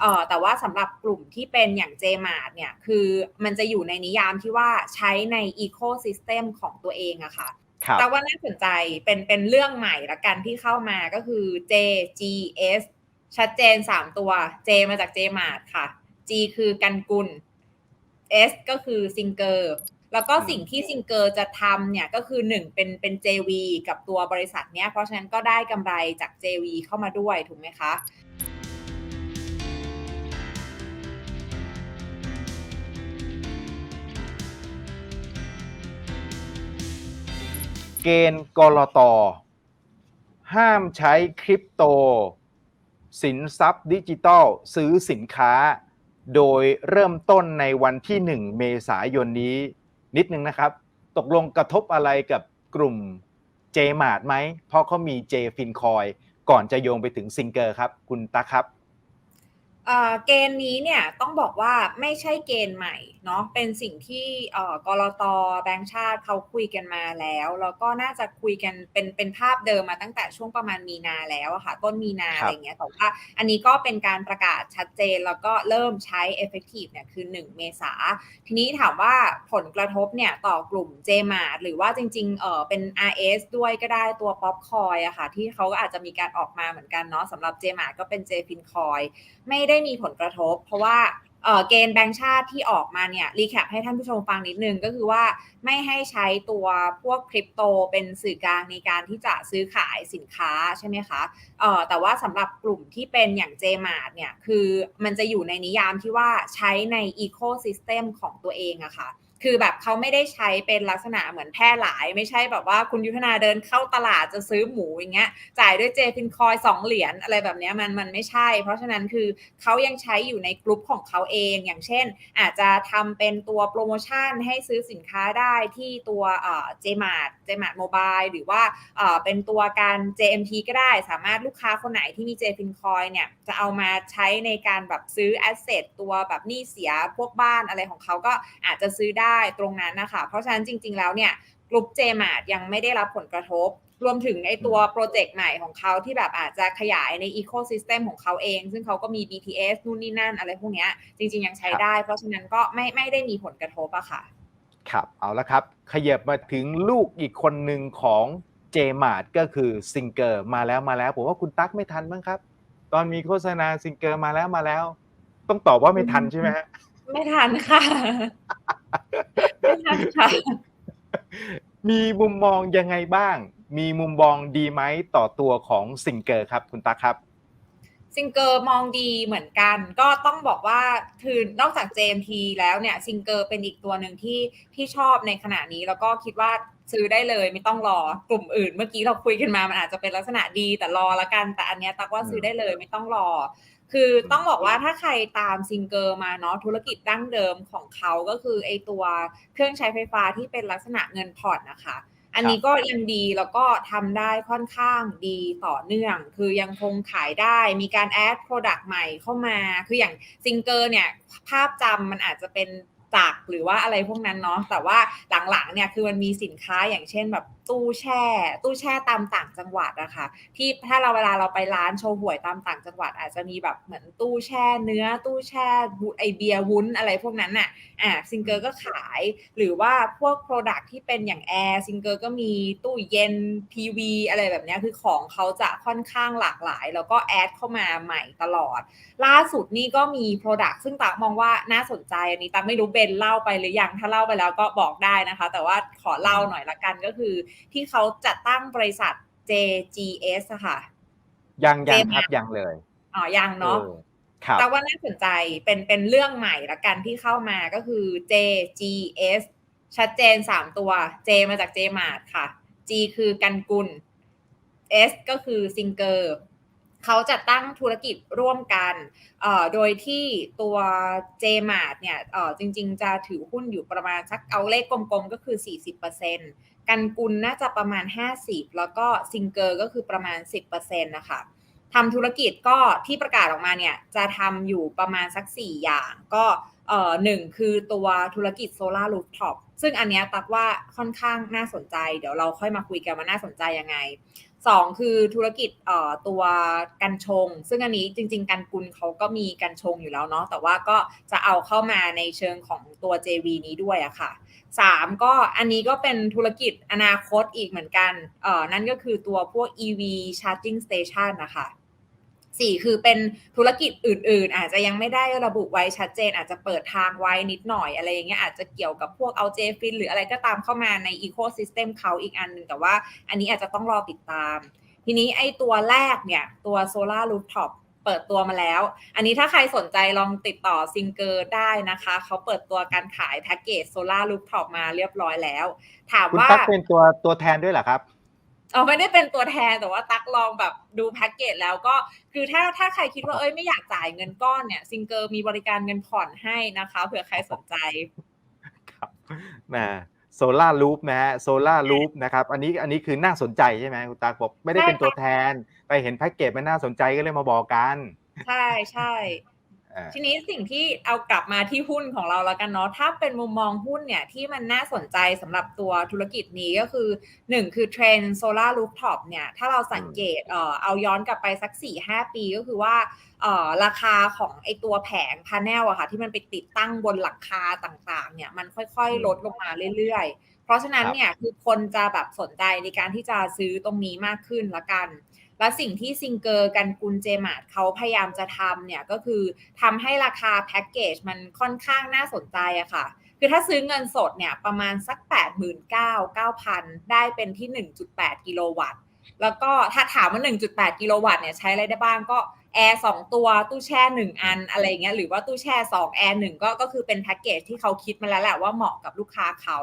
เอ่อแต่ว่าสำหรับกลุ่มที่เป็นอย่าง JMart เนี่ยคือมันจะอยู่ในนิยามที่ว่าใช้ใน Ecosystem ของตัวเองอะค่ะครับแต่ว่าน่าสนใจเป็นเป็นเรื่องใหม่ละกันที่เข้ามาก็คือ JGS ชัดเจน 3 ตัว J มาจาก JMart ค่ะ G คือกันกุล S ก็คือซิงเกอร์แล้วก็สิ่งที่ซิงเกอร์จะทำเนี่ยก็คือหนึ่งเป็นเป็น JV กับตัวบริษัทเนี้ยเพราะฉะนั้นก็ได้กำไรจาก JV เข้ามาด้วยถูกไหมคะ เกณฑ์กรตห้ามใช้คริปโต สินทรัพย์ดิจิทัลซื้อสินค้า โดยเริ่มต้นในวันที่ 1 เมษายนนี้ นิดนึงนะครับ ตกลงกระทบอะไรกับกลุ่ม JMart ไหม เพราะเขามี J Fin Coin ก่อนจะโยงไปถึงซิงเกอร์ครับ คุณตั๊กครับ เอ่อเกณฑ์นี้เนี่ยต้องบอกว่าไม่ใช่เกณฑ์ใหม่เนาะเป็นสิ่งที่เอ่อกรตแบงก์ชาติเขาคุยกันมาแล้ว แล้วก็น่าจะคุยกันเป็นเป็นภาพเดิมมาตั้งแต่ช่วงประมาณมีนาแล้วอะค่ะ ต้นมีนาครับอะไรเงี้ยแต่ว่าอันนี้ก็เป็นการประกาศชัดเจนแล้วก็เริ่มใช้ effective เนี่ยคือ 1 เมษา ทีนี้ถามว่าผลกระทบเนี่ยต่อกลุ่ม JMart หรือว่าจริงๆเออเป็น RS ด้วยก็ได้ตัว Popcoin อะค่ะที่เขาก็อาจจะมีการออกมาเหมือนกันเนาะสำหรับ JMart ก็เป็น JFin Coin ไม่ได้ไมีผลกระทบ เพราะว่าเกณฑ์แบงค์ชาติที่ออกมาเนี่ยรีแคปให้ท่านผู้ชมฟังนิดนึงก็คือว่าไม่ให้ใช้ตัวพวกคริปโตเป็นสื่อกลางในการที่จะซื้อขายสินค้าใช่ไหมคะแต่ว่าสำหรับกลุ่มที่เป็นอย่าง JMart เนี่ยคือมันจะอยู่ในนิยามที่ว่าใช้ใน Ecosystem ของตัวเองอะค่ะ คือแบบเขาไม่ได้ใช้เป็นลักษณะเหมือนแพร่หลาย ไม่ใช่แบบว่าคุณยุทธนาเดินเข้าตลาดจะซื้อหมูอย่างเงี้ยจ่ายด้วยเจฟินคอยสองเหรียญอะไรแบบเนี้ยมันมันไม่ใช่ เพราะฉะนั้นคือเขายังใช้อยู่ในกลุ่มของเขาเองอย่างเช่น อาจจะทำเป็นตัวโปรโมชั่นให้ซื้อสินค้าได้ที่ตัวเอ่อ JMart JMart Mobile หรือว่าเออเป็นตัวการ JMT ก็ได้สามารถลูกค้าคนไหนที่มี JFin Coin เนี่ยจะเอามาใช้ในการแบบซื้อ asset ตัวแบบหนี้เสียพวกบ้านอะไรของเขาก็อาจจะซื้อได้ตรงนั้นนะคะ เพราะฉะนั้นจริง ๆ แล้วเนี่ยกลุ่ม JMart ยังไม่ได้รับผลกระทบ รวมถึงไอตัวโปรเจกต์ใหม่ของเขาที่แบบอาจจะขยายใน Ecosystem ของเขาเอง ซึ่งเขาก็มี BTS นู่นนี่นั่นอะไรพวกเนี้ยจริง ๆ ยังใช้ได้ เพราะฉะนั้นก็ไม่ไม่ได้มีผลกระทบอะค่ะ ครับ เอาละครับ ขยับมาถึงลูกอีกคนหนึ่งของ JMart ก็คือซิงเกอร์มาแล้วมาแล้ว ผมว่าคุณตั๊กไม่ทันบ้างครับ ตอนมีโฆษณาซิงเกอร์มาแล้วมาแล้ว ต้องตอบว่าไม่ทันใช่ไหมฮะไม่ทันค่ะไม่ทัน ค่ะมีมุมมองยังไงบ้าง มีมุมมองดีไหมต่อตัวของซิงเกอร์ครับ คุณตั๊กครับ ซิงเกอร์มองดีเหมือนกัน ก็ต้องบอกว่าคือนอกจาก JMT แล้วเนี่ยซิงเกอร์เป็นอีกตัวหนึ่งที่ที่ชอบในขณะนี้แล้วก็คิดว่าซื้อได้เลยไม่ต้องรอกลุ่มอื่น เมื่อกี้เราคุยกันมามันอาจจะเป็นลักษณะดีแต่รอละกัน แต่อันเนี้ยตักว่าซื้อได้เลยไม่ต้องรอ คือต้องบอกว่าถ้าใครตามซิงเกอร์มาเนาะธุรกิจดั้งเดิมของเขาก็คือไอตัวเครื่องใช้ไฟฟ้าที่เป็นลักษณะเงินผ่อนนะคะ อันนี้ก็ยังดีแล้วก็ทำได้ค่อนข้างดีต่อเนื่อง คือยังคงขายได้มีการแอดโปรดักต์ใหม่เข้ามา คืออย่างซิงเกอร์เนี่ยภาพจำมันอาจจะเป็นจักรหรือว่าอะไรพวกนั้นเนาะแต่ว่าหลังๆเนี่ยคือมันมีสินค้าอย่างเช่นแบบ ตู้แช่ ตู้แช่ตามต่างจังหวัดอะคะที่ถ้าเราเวลาเราไปร้านโชว์หวยตามต่างจังหวัด อาจจะมีแบบเหมือนตู้แช่เนื้อตู้แช่ไอเบียร์วุ้นอะไรพวกนั้นน่ะอ่าซิงเกอร์ก็ขาย หรือว่าพวก Product ที่เป็นอย่างแอร์ซิงเกอร์ก็มีตู้เย็นทีวีอะไรแบบนี้คือของเขาจะค่อนข้างหลากหลาย แล้วก็แอดเข้ามาใหม่ตลอด ล่าสุดนี่ก็มี Product ซึ่งตักมองว่าน่าสนใจอันนี้ตักไม่รู้เบนเล่าไปหรือยังถ้าเล่าไปแล้วก็บอกได้นะคะ แต่ว่าขอเล่าหน่อยละกันก็คือที่เขาจัดตั้งบริษัท JGS อะค่ะ ยังยัง JMart ครับยังเลยอ๋อยังเนาะออครับแต่ว่าน่าสนใจเป็นเป็นเรื่องใหม่ละกันที่เข้ามาก็คือ JGS ชัดเจน3ตัว J มาจาก JMart ค่ะ G คือกันกุล S ก็คือซิงเกอร์ เขาจัดตั้งธุรกิจร่วมกัน โดยที่ตัว JMart เนี่ยจริงๆ จะถือหุ้นอยู่ประมาณสักเอาเลขกลมๆ ก็คือ 40%กันกุลน่าจะประมาณ 50 แล้วก็ซิงเกอร์ก็คือประมาณ 10%นะคะทำธุรกิจก็ที่ประกาศออกมาเนี่ยจะทำอยู่ประมาณสัก 4 อย่างก็ เอ่อหนึ่งคือตัวธุรกิจโซลารูฟท็อปซึ่งอันเนี้ยตักว่าค่อนข้างน่าสนใจ เดี๋ยวเราค่อยมาคุยกันว่าน่าสนใจยังไงสองคือธุรกิจเอ่อตัวกันชง ซึ่งอันนี้จริง ๆ กันกุลเขาก็มีกันชงอยู่แล้วเนาะแต่ว่าก็จะเอาเข้ามาในเชิงของตัว JV นี้ด้วยอะค่ะสามก็อันนี้ก็เป็นธุรกิจอนาคตอีกเหมือนกันเอ่อนั่นก็คือตัวพวก EV charging station นะคะ สี่คือเป็นธุรกิจอื่น ๆ อาจจะยังไม่ได้ระบุไว้ชัดเจน อาจจะเปิดทางไว้นิดหน่อยอะไรอย่างเงี้ยอาจจะเกี่ยวกับพวกเอาเจฟินหรืออะไรก็ตามเข้ามาใน ecosystem เขาอีกอันหนึ่งแต่ว่าอันนี้อาจจะต้องรอติดตาม ทีนี้ไอ้ตัวแรกเนี่ย ตัว solar rooftop เปิดตัวมาแล้ว อันนี้ถ้าใครสนใจลองติดต่อซิงเกอร์ได้นะคะ เขาเปิดตัวการขายแพ็กเกจโซลารูฟท็อปมาเรียบร้อยแล้ว ถามคุณว่าตั๊กเป็นตัวตัวแทนด้วยเหรอครับ เออไม่ได้เป็นตัวแทนแต่ว่าตักลองแบบดูแพ็กเกจแล้วก็คือถ้าถ้าใครคิดว่าเอ้ยไม่อยากจ่ายเงินก้อนเนี่ยซิงเกอร์มีบริการเงินผ่อนให้นะคะเผื่อใครสนใจครับแหมโซล่ารูปนะฮะโซล่ารูปนะครับอันนี้อันนี้คือน่าสนใจใช่ไหมคุณตากบอกไม่ได้เป็นตัวแทนไปเห็นแพ็กเกจมันน่าสนใจก็เลยมาบอกกัน ใช่ใช่อ่า ทีนี้สิ่งที่เอากลับมาที่หุ้นของเราแล้วกันเนาะถ้าเป็นมุมมองหุ้นเนี่ยที่มันน่าสนใจสำหรับตัวธุรกิจนี้ก็คือ 1 คือเทรนด์โซลารูฟท็อปเนี่ยถ้าเราสังเกตเอ่อเอาย้อนกลับไปสัก 4-5 ปีก็คือว่าเอ่อราคาของไอตัวแผงพาแนลอะค่ะที่มันไปติดตั้งบนหลังคาต่างๆเนี่ยมันค่อยๆ ลดลงมาเรื่อยๆ เพราะฉะนั้นเนี่ยคือคนจะแบบสนใจในการที่จะซื้อตรงนี้มากขึ้นละกัน และสิ่งที่ซิงเกอร์กันกุลเจมาร์ทเขาพยายามจะทำเนี่ยก็คือทำให้ราคาแพ็กเกจมันค่อนข้างน่าสนใจอะค่ะ คือถ้าซื้อเงินสดเนี่ยประมาณสัก 8 9 9 0 0 ได้เป็นที่ 1.8 กิโลวัตต์ แล้วก็ถ้าถามว่า 1.8 กิโลวัตต์เนี่ยใช้อะไรได้บ้างก็แอร์2ตัวตู้แช่1อันอะไรเงี้ยหรือว่าตู้แช่2แอร์1ก็ก็คือเป็นแพ็กเกจที่เขาคิดมาแล้วแหละว่าเหมาะกับลูกค้าเขา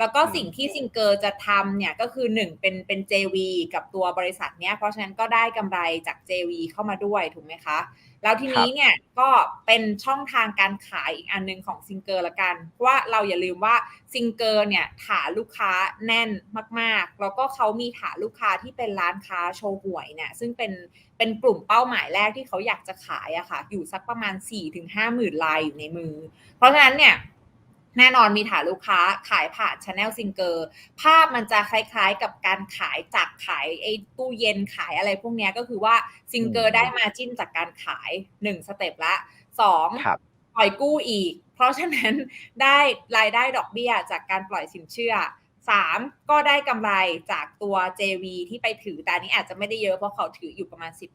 แล้วก็สิ่งที่ซิงเกอร์จะทำเนี่ยก็คือ 1 เป็นเป็น JV กับตัวบริษัทเนี้ยเพราะฉะนั้นก็ได้กำไรจาก JV เข้ามาด้วยถูกไหมคะ แล้วทีนี้เนี่ยก็เป็นช่องทางการขายอีกอันหนึงของซิงเกอร์ละกัน เพราะว่าเราอย่าลืมว่าซิงเกอร์เนี่ยฐานลูกค้าแน่นมาก ๆ แล้วก็เขามีฐานลูกค้าที่เป็นร้านค้าโชว์หวยเนี่ยซึ่งเป็นเป็นกลุ่มเป้าหมายแรกที่เขาอยากจะขายอะค่ะอยู่สักประมาณ 4-5หมื่นลายอยู่ในมือ เพราะฉะนั้นเนี่ย แน่นอนมีฐานลูกค้าขายผ่าน Channel Singer ภาพมันจะคล้ายๆกับการขายจากขายไอ้ตู้เย็นขายอะไรพวกเนี้ยก็คือว่าซิงเกออืร์มได้มาจิ้นจากการขาย1สเต็ปละ2ครับปล่อยกู้อีก เพราะฉะนั้นได้รายได้ดอกเบี้ยจากการปล่อยสินเชื่อ 3 ก็ได้กำไรจากตัว JV ที่ไปถือ แต่อันนี้อาจจะไม่ได้เยอะเพราะเขาถืออยู่ประมาณ 10%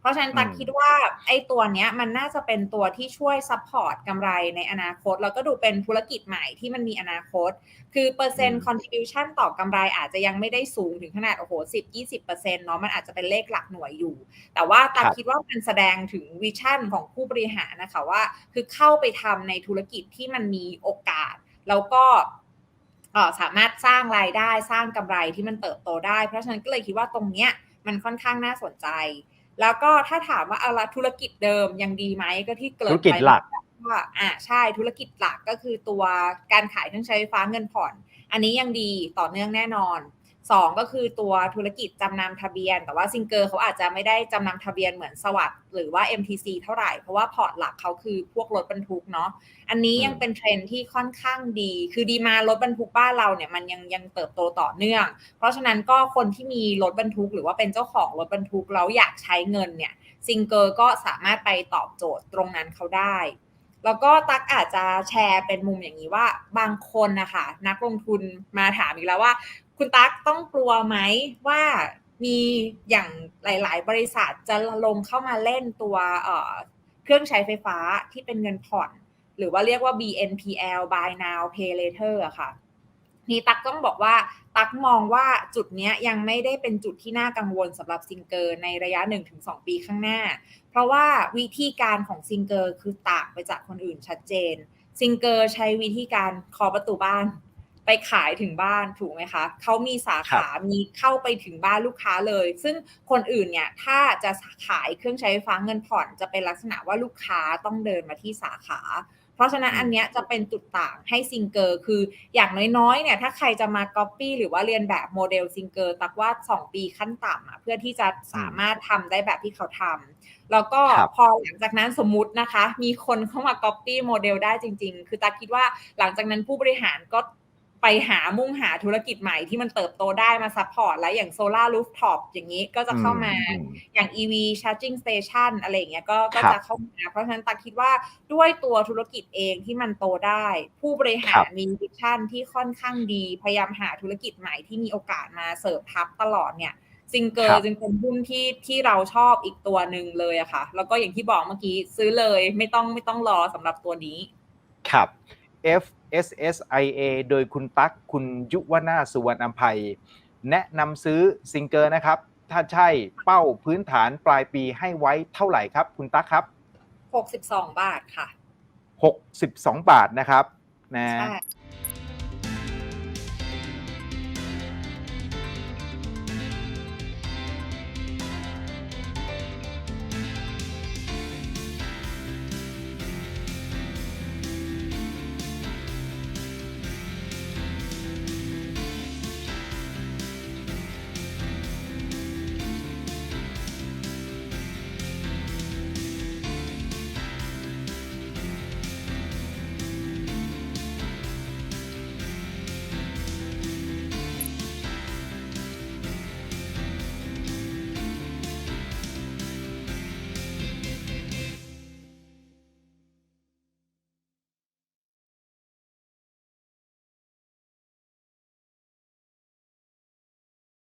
เพราะฉะนั้นตักอืมคิดว่าไอ้ตัวเนี้ยมันน่าจะเป็นตัวที่ช่วยซัพพอร์ตกำไรในอนาคต แล้วก็ดูเป็นธุรกิจใหม่ที่มันมีอนาคต คือเปอร์เซ็นต์ contribution ต่อกำไรอาจจะยังไม่ได้สูงถึงขนาด โอ้โห 10-20%เนาะมันอาจจะเป็นเลขหลักหน่วยอยู่ แต่ว่าตักครับคิดว่ามันแสดงถึงวิชั่นของผู้บริหารนะคะว่า คือเข้าไปทำในธุรกิจที่มันมีโอกาส แล้วก็เอ่อ สามารถสร้างรายได้สร้างกำไรที่มันเติบโตได้ เพราะฉะนั้นก็เลยคิดว่าตรงเนี้ยมันค่อนข้างน่าสนใจ แล้วก็ถ้าถามว่าเอาละธุรกิจเดิมยังดีไหมก็ที่เกริธุดรกิจไปหลักว่าอ่าใช่ธุรกิจหลักก็คือตัวการขายเครื่องใช้ไฟฟ้าเงินผ่อน อันนี้ยังดีต่อเนื่องแน่นอน สองก็คือตัวธุรกิจจำนำทะเบียน แต่ว่าซิงเกอร์เขาอาจจะไม่ได้จำนำทะเบียนเหมือนสวัสด์หรือว่า MTC เท่าไหร่ เพราะว่าพอร์ตหลักเขาคือพวกรถบรรทุกเนาะอันนี้ยังอืมเป็นเทรนด์ที่ค่อนข้างดี คือดีมารถบรรทุกบ้านเราเนี่ยมันยังยังเติบโตต่อเนื่อง เพราะฉะนั้นก็คนที่มีรถบรรทุก หรือว่าเป็นเจ้าของรถบรรทุกแล้วอยากใช้เงินเนี่ยซิงเกอร์ก็สามารถไปตอบโจทย์ตรงนั้นเขาได้แล้วก็ตักอาจจะแชร์เป็นมุมอย่างนี้ว่าบางคนนะคะนักลงทุนมาถามอีกแล้วว่า คุณตั๊กต้องกลัวไหมว่ามีอย่างหลาย ๆ บริษัทจะลงเข้ามาเล่นตัวเครื่องใช้ไฟฟ้าที่เป็นเงินผ่อน หรือว่าเรียกว่า BNPL Buy Now Pay Later อะค่ะนี่ตักต้องบอกว่าตักมองว่าจุดนี้ยังไม่ได้เป็นจุดที่น่ากังวลสำหรับซิงเกอร์ในระยะ 1-2 ปีข้างหน้า เพราะว่าวิธีการของซิงเกอร์คือต่างไปจากคนอื่นชัดเจน ซิงเกอร์ใช้วิธีการเคอประตูบ้าน ไปขายถึงบ้านถูกไหมคะเขามีสาขามีเข้าไปถึงบ้านลูกค้าเลย ซึ่งคนอื่นเนี่ยถ้าจะขายเครื่องใช้ไฟฟ้าเงินผ่อนจะเป็นลักษณะว่าลูกค้าต้องเดินมาที่สาขา เพราะฉะนั้นอืมอันเนี้ยจะเป็นจุดต่างให้ซิงเกอร์คืออย่างน้อยๆเนี่ยถ้าใครจะมาก๊อปปี้หรือว่าเรียนแบบโมเดลซิงเกอร์ตักว่า 2 ปีขั้นต่ำอะเพื่อที่จะสามารถทำได้แบบที่เขาทำแล้วก็ครับพอหลังจากนั้นสมมุตินะคะ มีคนเข้ามาก๊อปปี้โมเดลได้จริง ๆ คือตักคิดว่าหลังจากนั้นผู้บริหารก็ ไปหามุ่งหาธุรกิจใหม่ที่มันเติบโตได้มาซัพพอร์ตแล้วอย่างโซลารูฟท็อปอย่างนี้ก็จะเข้ามาอืมอย่าง EV charging station อะไรอย่างเงี้ยก็ก็ครับจะเข้ามาเพราะฉะนั้นตักคิดว่าด้วยตัวธุรกิจเองที่มันโตได้ ผู้บริหาครัรบมีวิชั่นที่ค่อนข้างดี พยายามหาธุรกิจใหม่ที่มีโอกาสมาเสริมทับตลอดเนี่ยซิงเกอครัร์บจึงเป็นหุ้นที่ที่เราชอบอีกตัวหนึ่งเลยอะค่ะ แล้วก็อย่างที่บอกเมื่อกี้ซื้อเลยไม่ต้องไม่ต้องรอสำหรับตัวนี้ ครับ FSSIA โดยคุณตั๊กคุณยุวนาสุวรรณอัมภัย แนะนำซื้อซิงเกอร์นะครับ ถ้าใช่เป้าพื้นฐานปลายปีให้ไว้เท่าไหร่ครับ คุณตั๊กครับ 62 บาทค่ะ 62 บาทนะครับนะใช่